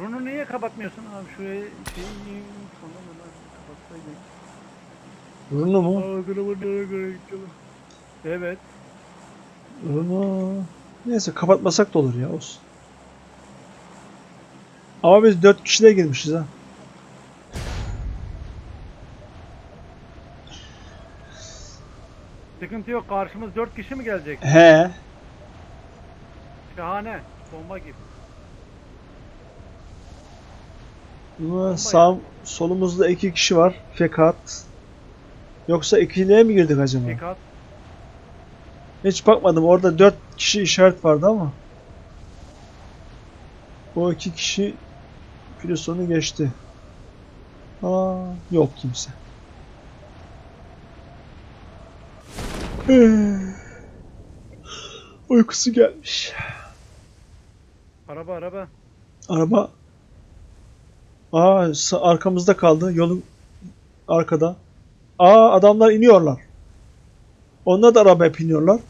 Run'u niye kapatmıyorsun abi? Şuraya şeyi sonra bunu kapatsaydın. Runo mu? Göre? Evet. Runo. Neyse kapatmasak da olur ya olsun. Ama biz 4 kişiyle girmişiz ha. Sıkıntı yok. Karşımız 4 kişi mi gelecek? He. Şahane. Bomba gibi. Ama sağ solumuzda 2 kişi var. Fakat Yoksa ikiliye mi girdik acaba? Dikkat. Hiç bakmadım. Orada 4 kişi işaret vardı ama. O iki kişi Filison'u geçti. Aa, yok kimse. Uykusu gelmiş. Araba araba. Araba Aa arkamızda kaldı. Yolun arkada. Aa adamlar iniyorlar. Onlar da arabaya biniyorlar.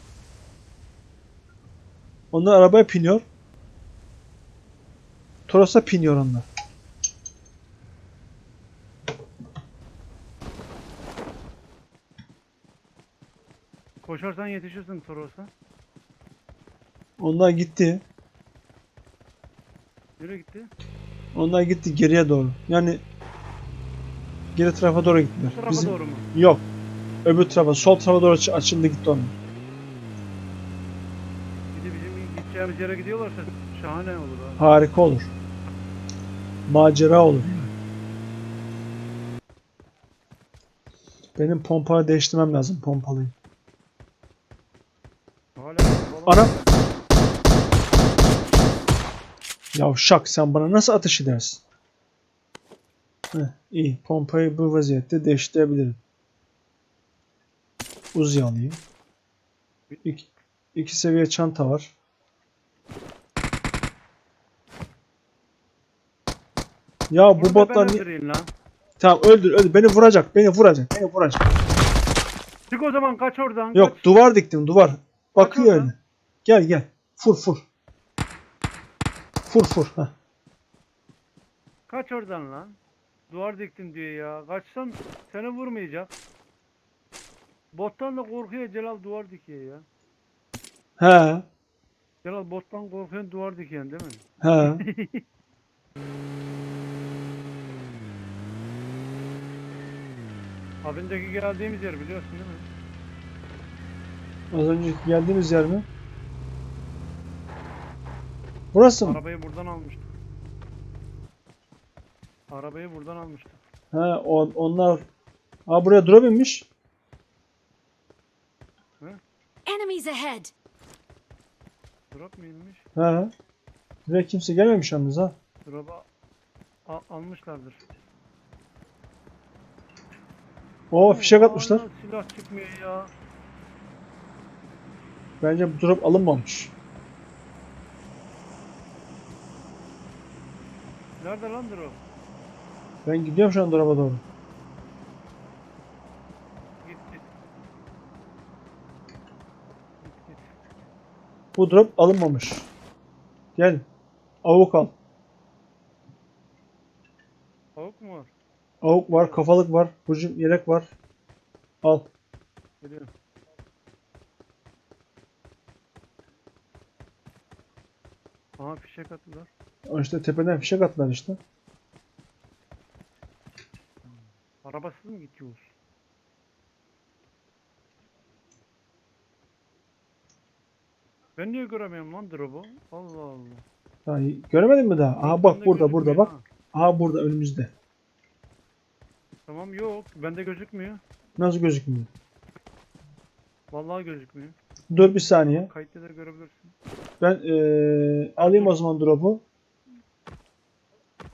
Onlar arabaya biniyor. Toros'a biniyor onlar. Koşarsan yetişirsin Toros'a. Onlar gitti. Nereye gitti? Onlar gitti geriye doğru. Yani geri tarafa doğru gittiler. tarafa Bizim doğru mu? yok. Öbür tarafa, sol tarafa doğru aç- açıldı gitti onlar. Bir de bizim gideceğimiz yere gidiyorlarsa şahane olur abi. Harika olur. Macera olur. Benim pompayı değiştirmem lazım pompalıyı. Hala Ana! Yavşak sen bana nasıl ateş edersin? Heh, iyi. Pompayı bu vaziyette değiştirebilirim. Uzi alayım. İki, iki seviye çanta var. Ya bu botlar ni-. Tamam öldür öldür. Beni vuracak. Beni vuracak. Beni vuracak. Çık o zaman kaç oradan. Yok kaç. duvar diktim duvar. Bakıyor öyle. Gel gel. Fur fur. Fur fur. Heh. Kaç oradan lan. Duvar diktin diyor ya. Kaçsam seni vurmayacak. Bottan da korkuyor Celal duvar dikiyor ya. He. Celal bottan korkuyorsun duvar dikiyorsun değil mi? He. Abindeki geldiğimiz yer biliyorsun değil mi? Az önce geldiğimiz yer mi? Burası mı? Arabayı buradan almıştık. Arabayı buradan almıştık. He on, onlar Ha buraya drop inmiş. Enemies ahead! Drop mu inmiş? He. Buraya kimse gelmemiş yalnız ha. Drop'u a- almışlardır. Oo fişek atmışlar. Silah çıkmıyor ya. Bence bu drop alınmamış. Nerede lan drop? Ben gidiyorum şu an drop'a doğru. Git git. Git git. Bu drop alınmamış. Gel. Avuk al. Tavuk mu var? Avuk var, kafalık var, hücum yelek var. Al. Geliyorum. Aha fişek attılar. İşte tepeden fişek attılar işte. Arabasız mı gidiyoruz? Ben niye göremiyorum lan drop'u? Allah Allah. Ha, göremedin mi daha? Aha bak burada burada bak. ha. Aha burada önümüzde. Tamam yok. Bende gözükmüyor. Nasıl gözükmüyor? Vallahi gözükmüyor. Dur bir saniye. Kayıtta da görebilirsin. Ben eee, alayım o zaman drop'u.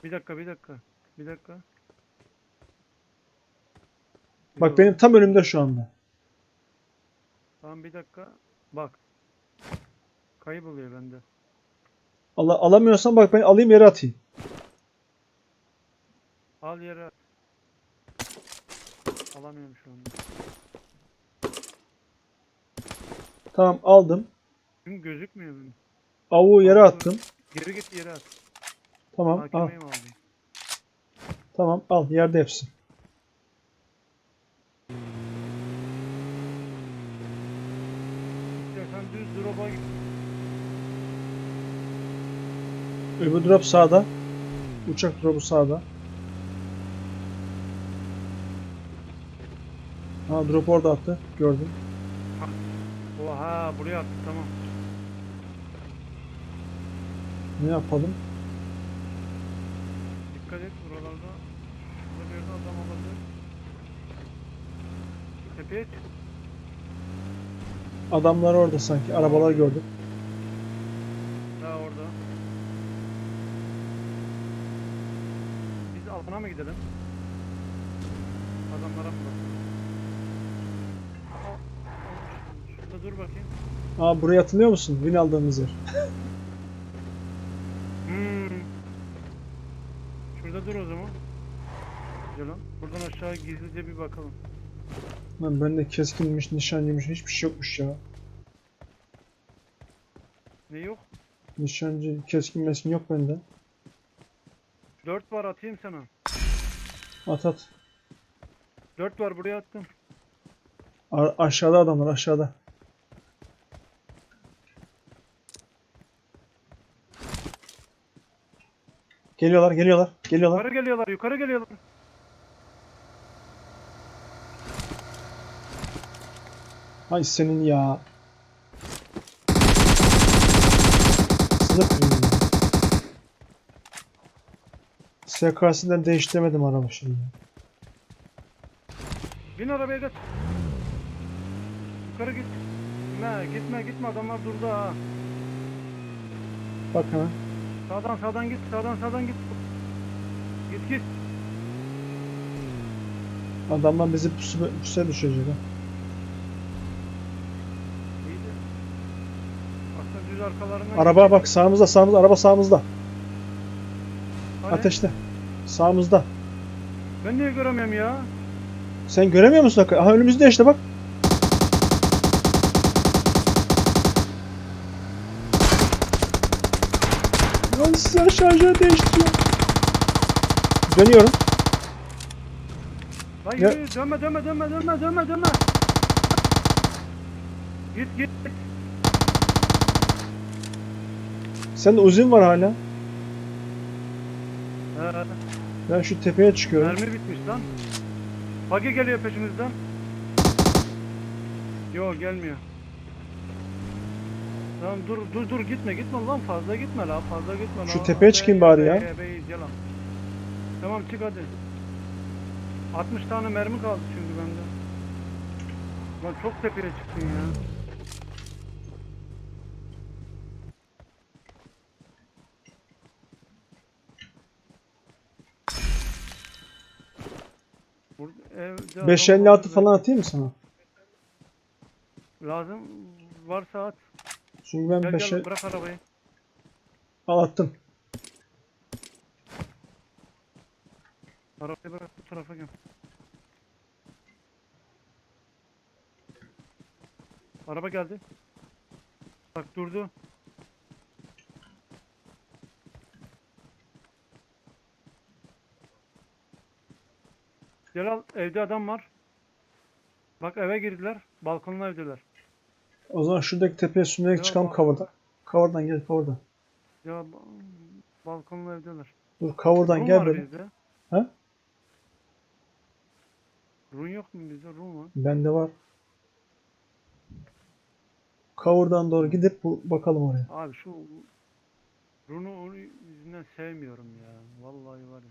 Bir dakika bir dakika. Bir dakika. Bak benim tam önümde şu anda. Tamam bir dakika. Bak. Kayboluyor bende. Al alamıyorsan bak ben alayım yere atayım. Al yere. at. Alamıyorum şu anda. Tamam aldım. Çünkü gözükmüyor benim. Avuğu yere attım. Geri git yere at. Tamam al. Mi? Tamam al. Yerde hepsi. İstersen düz drop'a git. Öbür drop sağda. Uçak drop'u sağda. Ha drop orada attı. Gördüm. Oha buraya attı tamam. Ne yapalım? Dikkat et buralarda. Şurada bir yerde adam olabilir. Tepeye çık. Adamlar orada sanki. Arabalar gördüm. Ha orada. Biz altına mı gidelim? Adamlara mı bakalım? Şurada dur bakayım. Aa buraya hatırlıyor musun? Win aldığımız yer. Hmm. Şurada dur o zaman. Güzel lan. Buradan aşağı gizlice bir bakalım. Lan bende keskinmiş, nişancıymış, hiçbir şey yokmuş ya. Ne yok? Nişancı, keskin meskin yok bende. 4 var atayım sana. At at. 4 var buraya attım. A- aşağıda adamlar aşağıda. Geliyorlar, geliyorlar, geliyorlar. Yukarı geliyorlar, yukarı geliyorlar. Ay senin ya. Sınıf kırayım ya. SK'sinden değiştiremedim araba şimdi. Bin arabaya geç. Yukarı git. Gitme, gitme, gitme. Adamlar durdu ha. Bak hemen. Sağdan sağdan git, sağdan sağdan git. Git git. Adamlar bizi pusu, pusuya düşürecek ha. İyiydi. Aslında düz arkalarından Araba bak sağımızda sağımızda araba sağımızda. Hani? Ateşte. Sağımızda. Ben niye göremiyorum ya? Sen göremiyor musun? Aha önümüzde işte bak. Lan size şarjör değiştiriyor. Dönüyorum. Lan Ya- yürü, dönme, dönme, dönme, dönme, dönme, dönme. Git, git. Sende uzun var hala. Ee, Ben şu tepeye çıkıyorum. mermi bitmiş lan. Buggy geliyor peşimizden. Yo gelmiyor. Tamam dur dur dur gitme gitme lan fazla gitme lan fazla gitme lan. Şu tepeye çıkayım bari ya. Tamam çık hadi. 60 tane mermi kaldı çünkü bende. Lan çok tepeye çıktın ya. Burada evde adam 556 olabilir. falan atayım mı sana? Lazım varsa at. Çünkü ben Gel 5'e gel bırak arabayı. al attım. Arabayı bırak bu tarafa gel. Araba geldi. Bak durdu. Gel al evde adam var. Bak eve girdiler. Balkonlu evdeler. O zaman şuradaki tepeye sürünerek çıkalım cover'dan. Cover'dan gel cover'dan. Ya ba- balkonlu evdeler. Dur cover'dan Rum gel var bizde. Ha? Run yok mu bizde? Run var. Bende var. Cover'dan doğru gidip bu, bakalım oraya. Abi şu Run'u onun yüzünden sevmiyorum ya. Vallahi var ya.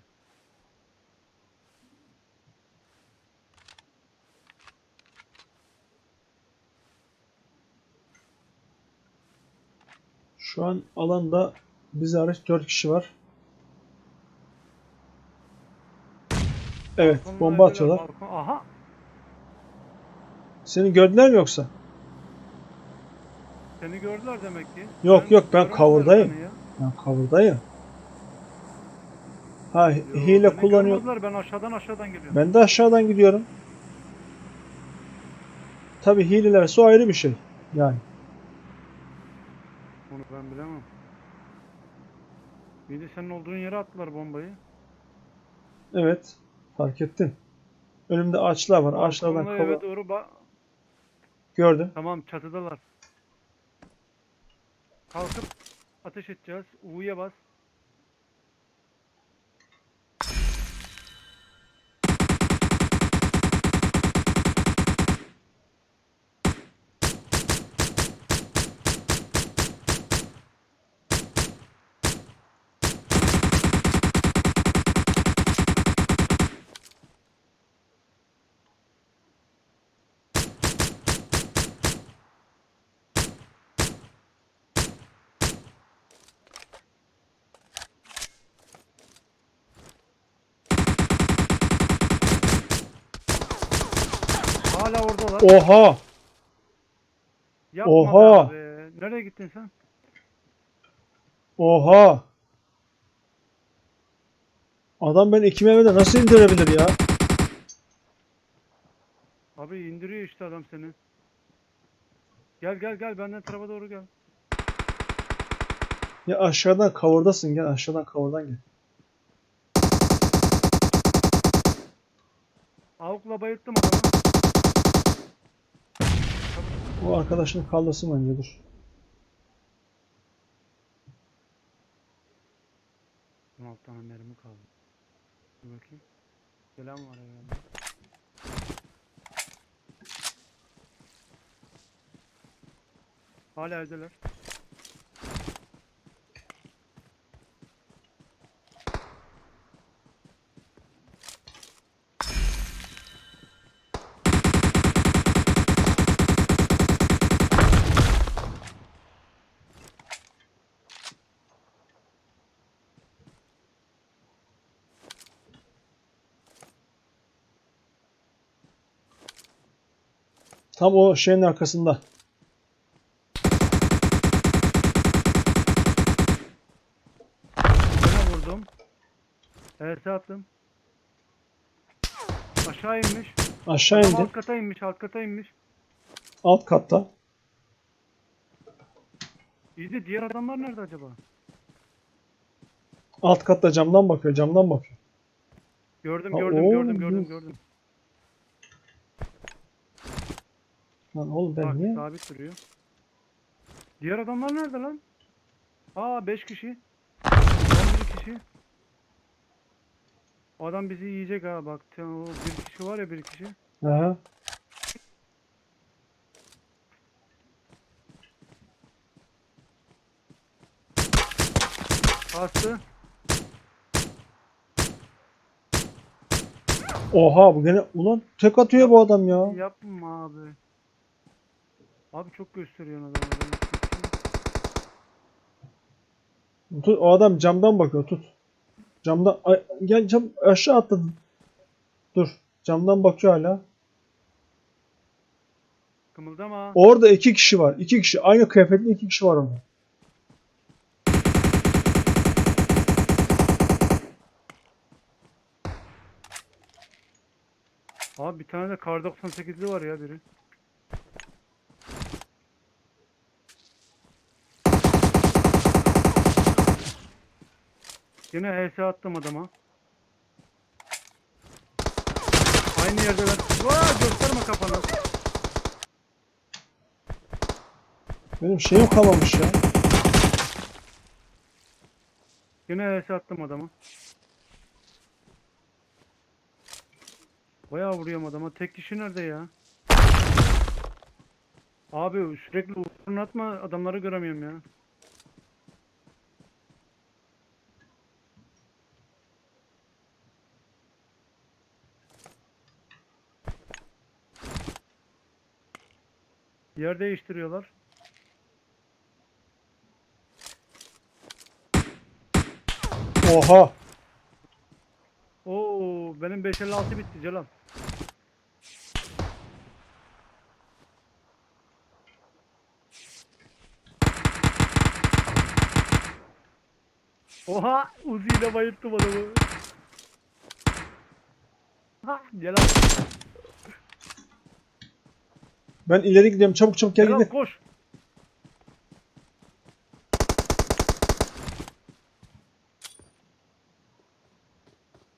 Şu an alanda biz hariç 4 kişi var. Evet, bomba evdeler, atıyorlar. balkon- Aha! Seni gördüler mi yoksa? Seni gördüler demek ki. Yok, yok, ben göremediler cover'dayım. beni ya. Ben cover'dayım. Ha, Yo, hile beni kullanıyor. görmediler, Ben aşağıdan aşağıdan geliyorum. Ben de aşağıdan gidiyorum. Tabi hilelerse o ayrı bir şey. Yani. Ben bilemem. Bir de senin olduğun yere attılar bombayı. Evet. Fark ettim. Önümde ağaçlar var. Ağaçlardan kova eve doğru ba- gördüm. Tamam çatıdalar. Kalkıp ateş edeceğiz. U'ya bas. Hala oradalar. Oha! Yapma Oha! be abi. Nereye gittin sen? Oha! Adam beni iki meyvede nasıl indirebilir ya? Abi indiriyor işte adam seni. Gel gel gel benden tarafa doğru gel. Ya aşağıdan kavurdasın gel aşağıdan kavurdan gel. Avukla bayılttım adamı. Bu arkadaşını kaldırsın bence dur. 16 tane mermi kaldı. Dur bakayım. Gelen var herhalde. Hala evdeler. Tam o şeyin arkasında. Yine vurdum. Evet attım. Aşağı inmiş. Aşağı indi. alt kata inmiş, alt kata inmiş. Alt katta. İyi de diğer adamlar nerede acaba? Alt katta camdan bakıyor. Camdan bakıyor. Gördüm, Ha, gördüm, oo, gördüm, gördüm, gördüm. Lan oğlum ben Bak niye? sabit duruyor. Diğer adamlar nerede lan? Aa 5 kişi. 11 kişi. O adam bizi yiyecek ha bak. O bir kişi var ya bir kişi. Aha. Bastı. Oha bu gene ulan tek atıyor bu adam ya. Yapma abi. Abi çok gösteriyorsun adamı. Tut, o adam camdan bakıyor tut. Camdan ay, gel cam aşağı atladı. Dur. Camdan bakıyor hala. Kımıldama. Orada iki kişi var. iki kişi. Aynı kıyafetli iki kişi var orada. Abi bir tane de kar 98'li var ya biri. Yine HS attım adama. Aynı yerdeler. Vaa gösterme kafanı. Benim şeyim kalmamış ya. Yine HS attım adama. Bayağı vuruyorum adama. Tek kişi nerede ya? Abi sürekli uzun atma adamları göremiyorum ya. Yer değiştiriyorlar. Oha. Oo benim 556 bitti Celal. Oha Uzi ile bayılttım adamı. Ha Celal. Ben ileri gidiyorum. Çabuk çabuk gel Erol gidelim. koş.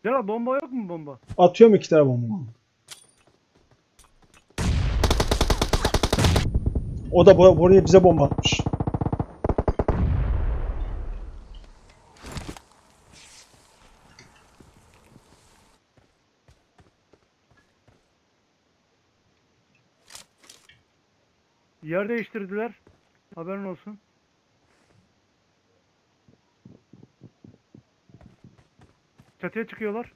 Celal bomba yok mu bomba? Atıyorum iki tane bomba. O da buraya bize bomba atmış. Yer değiştirdiler. Haberin olsun. Çatıya çıkıyorlar.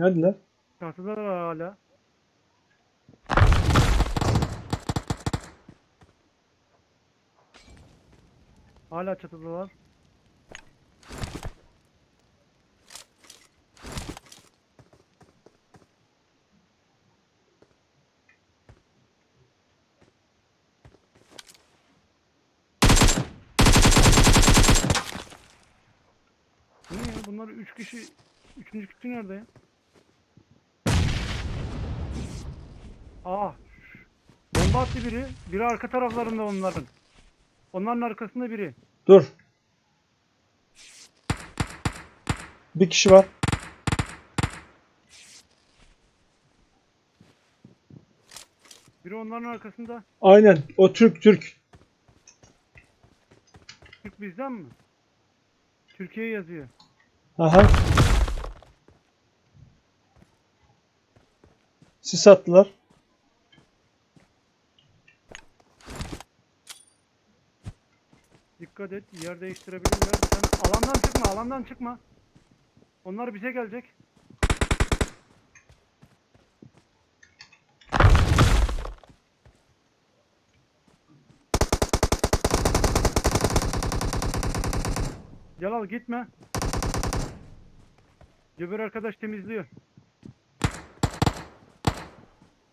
Neredeler? Çatıdalar hala. Hala çatıdalar. Bu ne ya? Bunlar 3 kişi. Üçüncü kişi nerede ya? Ah. Bomba attı biri. Biri arka taraflarında onların. Onların arkasında biri. Dur. Bir kişi var. Biri onların arkasında. Aynen. O Türk Türk. Türk bizden mi? Türkiye yazıyor. Aha. Sis attılar. Dikkat et. Yer değiştirebilirler. Sen alandan çıkma. Alandan çıkma. Onlar bize gelecek. Celal gitme. Cöbür arkadaş temizliyor.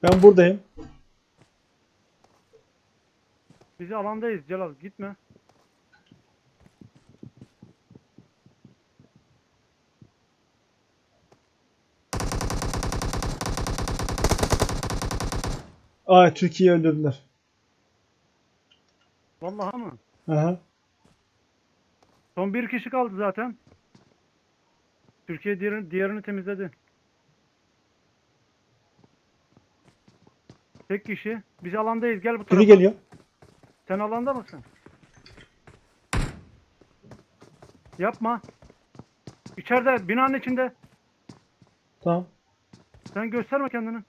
Ben buradayım. Biz alandayız Celal gitme. Aa Türkiye'yi öldürdüler. Vallahi mı? Aha. Son bir kişi kaldı zaten. Türkiye diğerini, diğerini temizledi. Tek kişi. Biz alandayız. Gel bu tarafa. Biri geliyor. Sen alanda mısın? Yapma. İçeride, binanın içinde. Tamam. Sen gösterme kendini.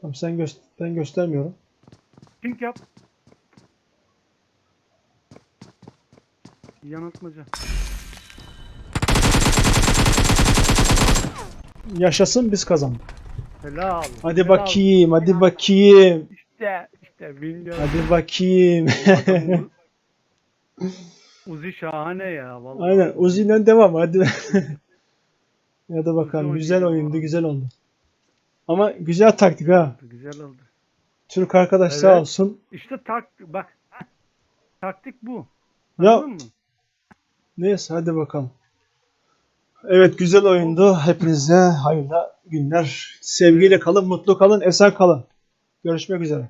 Tamam sen göster ben göstermiyorum. Pink yap. Yanıltmaca. Yaşasın biz kazandık. Helal. Hadi helal. bakayım, hadi bakayım. İşte, işte milyon. Hadi bakayım. Uzi şahane ya vallahi. Aynen Uzi'den devam hadi. Hadi bakalım Uzi güzel oyundu, güzel oldu. Ama güzel taktik ha. Güzel oldu. Türk arkadaş sağ Evet. olsun. İşte tak bak. Taktik bu. Ya Anladın mı? neyse hadi bakalım. Evet güzel oyundu. Hepinize hayırlı günler. Sevgiyle kalın, mutlu kalın, esen kalın. Görüşmek üzere.